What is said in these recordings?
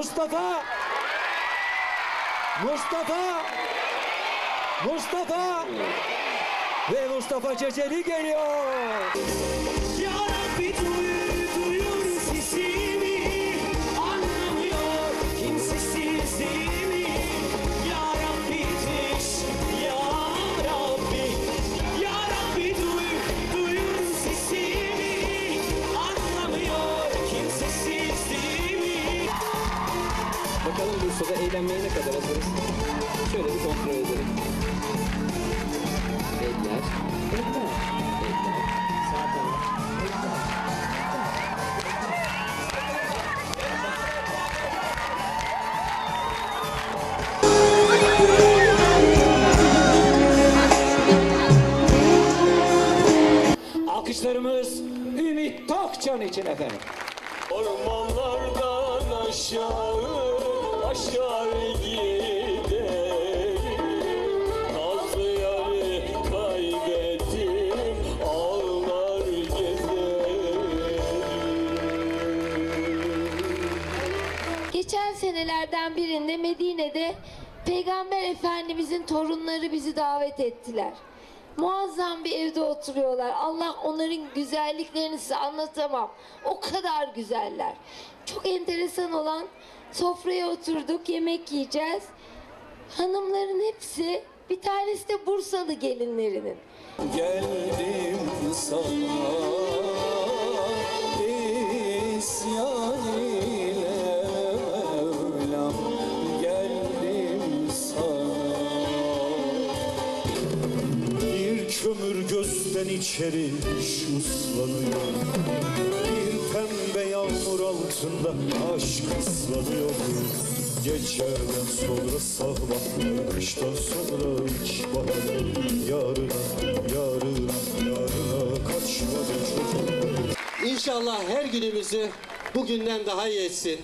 Mustafa. Mustafa. Mustafa. Ve Mustafa Ceceli geliyor. Ya Eğlenmeye ne kadar hazırız. Şöyle bir kontrol edelim. Eller. Alkışlarımız Ümit Tokcan için efendim. Ormanlardan aşağı Geçen senelerden birinde Medine'de Peygamber Efendimizin torunları bizi davet ettiler. Muazzam bir evde oturuyorlar. Allah onların güzelliklerini size anlatamam. O kadar güzeller. Çok enteresan olan sofraya oturduk, yemek yiyeceğiz. Hanımların hepsi, bir tanesi de Bursalı gelinlerinin. Geldim sana isyan ile Mevlam Geldim sana Bir kömür gözden içeri ışıslanıyor Bir pembe yağmur altında aşk ıslanıyor Geceden sonra sabah Kıştan sonra ilkbahar Yarına, yarına, yarına Kaçmadı çocuk İnşallah her günümüzü bugünden daha iyi etsin.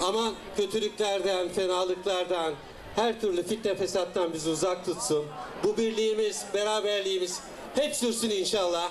Ama kötülüklerden, fenalıklardan, her türlü fitne fesattan bizi uzak tutsun. Bu birliğimiz, beraberliğimiz hep sürsün inşallah.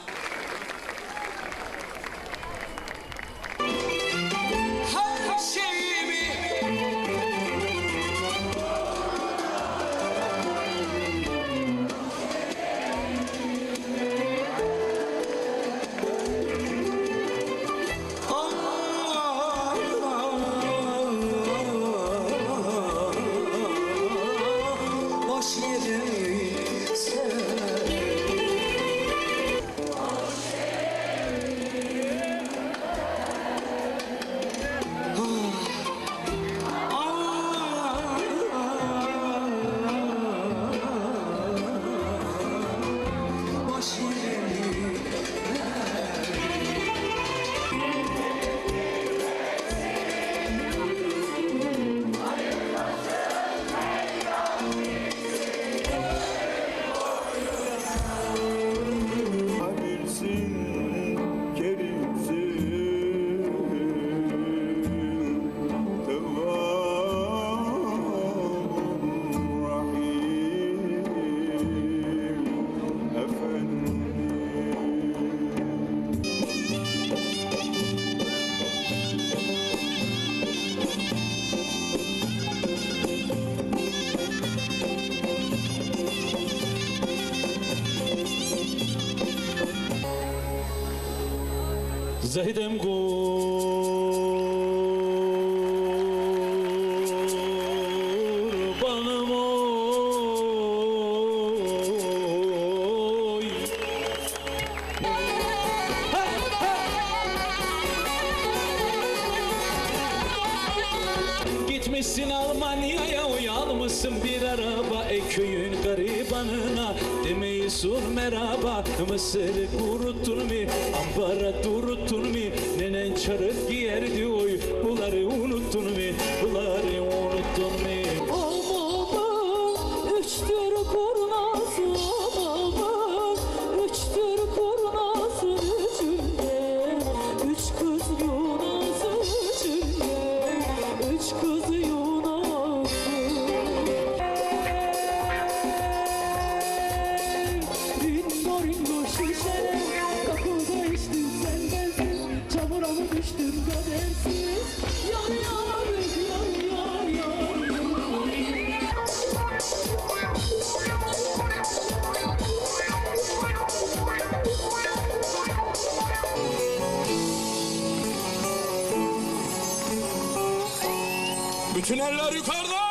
Zahidem kurbanım oy. Gitmişsin Almanya'ya uyalmışsın bir araba E köyün garibanına demeyi sor merhaba. Mısırı kuruttun mu ambara duruttun mu? Nenen çarık giyerdi oy bunları unuttun mu? Bunları Bütün eller yukarıda.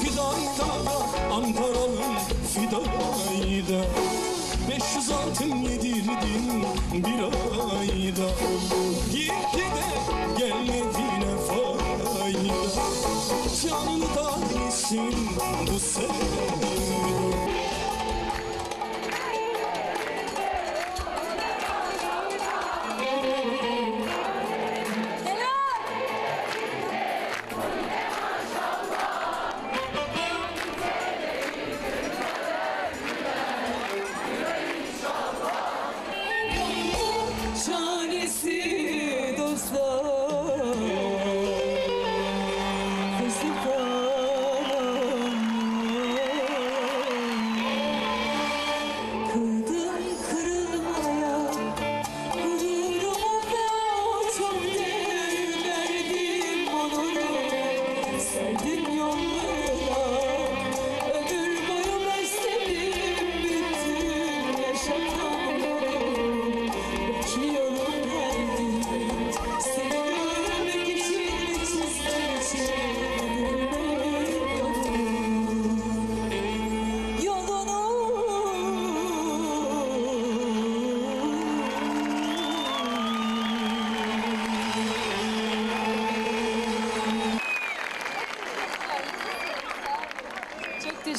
Fidan'da Ankaralı Fidan'da 500 altın yedirdin. Bir ayda Gitti de gelmediğine fayda. Canını da yesin bu sevda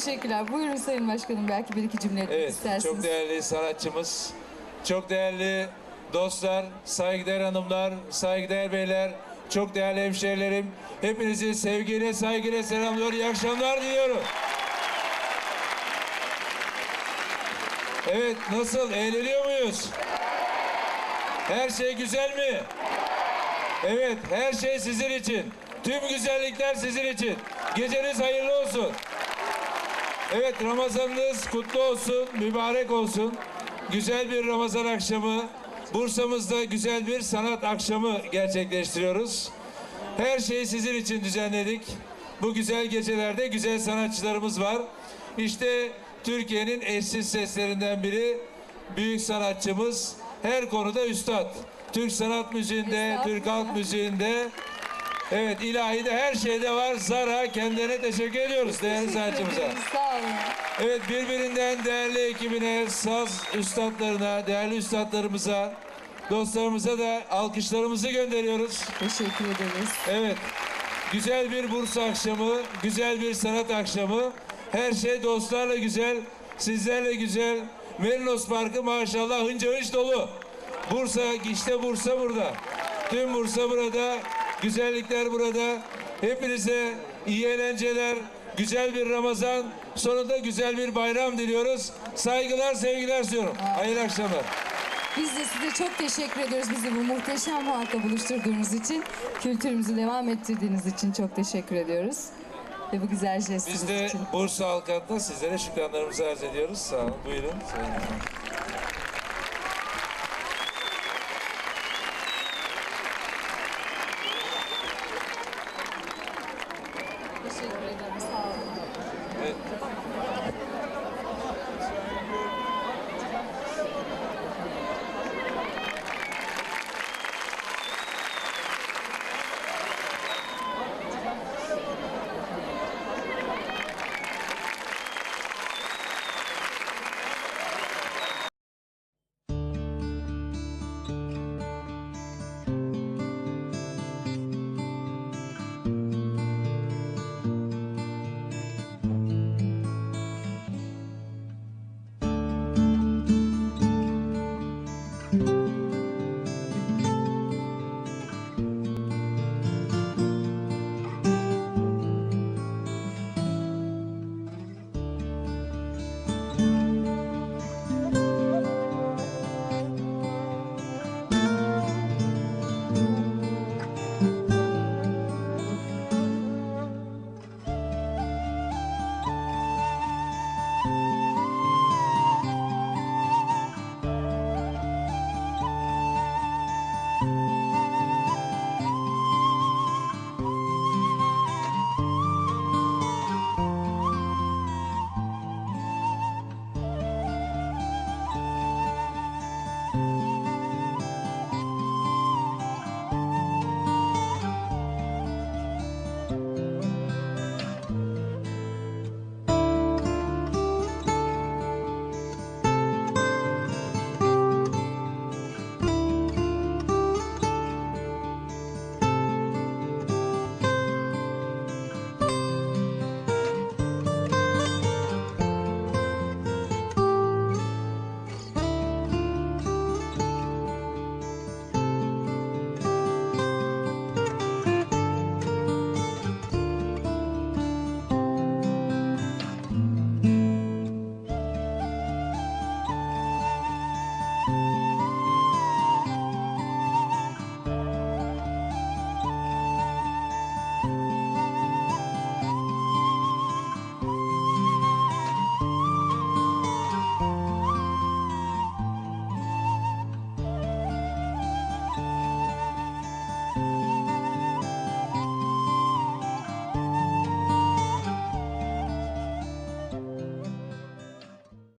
teşekkürler. Buyurun Sayın Başkanım belki bir iki cümle etmek Evet, istersiniz. çok değerli sanatçımız, çok değerli dostlar, saygıdeğer hanımlar, saygıdeğer beyler, çok değerli hemşehrilerim. Hepinizi sevgiyle, saygıyla selamlıyor. İyi akşamlar diliyorum. Evet, nasıl? Eğleniyor muyuz? Her şey güzel mi? Evet, her şey sizin için. Tüm güzellikler sizin için. Geceniz hayırlı olsun. Evet Ramazanınız kutlu olsun, mübarek olsun. Güzel bir Ramazan akşamı. Bursa'mızda güzel bir sanat akşamı gerçekleştiriyoruz. Her şeyi sizin için düzenledik. Bu güzel gecelerde güzel sanatçılarımız var. İşte Türkiye'nin eşsiz seslerinden biri büyük sanatçımız. Her konuda üstad. Türk sanat müziğinde, Türk halk müziğinde, evet ilahide her şeyde var. Zara kendine teşekkür ediyoruz değerli sanatçımıza. Sağ olun. Evet birbirinden değerli ekibine, saz üstadlarına, değerli üstadlarımıza, dostlarımıza da alkışlarımızı gönderiyoruz. Teşekkür ederiz. Evet, güzel bir Bursa akşamı, güzel bir sanat akşamı. Her şey dostlarla güzel, sizlerle güzel. Merinos Parkı maşallah hınca hınç dolu. Bursa, işte Bursa burada. Tüm Bursa burada, güzellikler burada. Hepinize iyi eğlenceler, güzel bir Ramazan, sonunda güzel bir bayram diliyoruz. Saygılar, sevgiler sunuyorum. Hayırlı akşamlar. Biz de size çok teşekkür ediyoruz bizi bu muhteşem halkla buluşturduğunuz için. Kültürümüzü devam ettirdiğiniz için çok teşekkür ediyoruz. Ve bu güzel jestiniz Biz de için. Bursa halkı adına sizlere şükranlarımızı arz ediyoruz. Sağ olun. Buyurun. Sayın. Teşekkür ederim.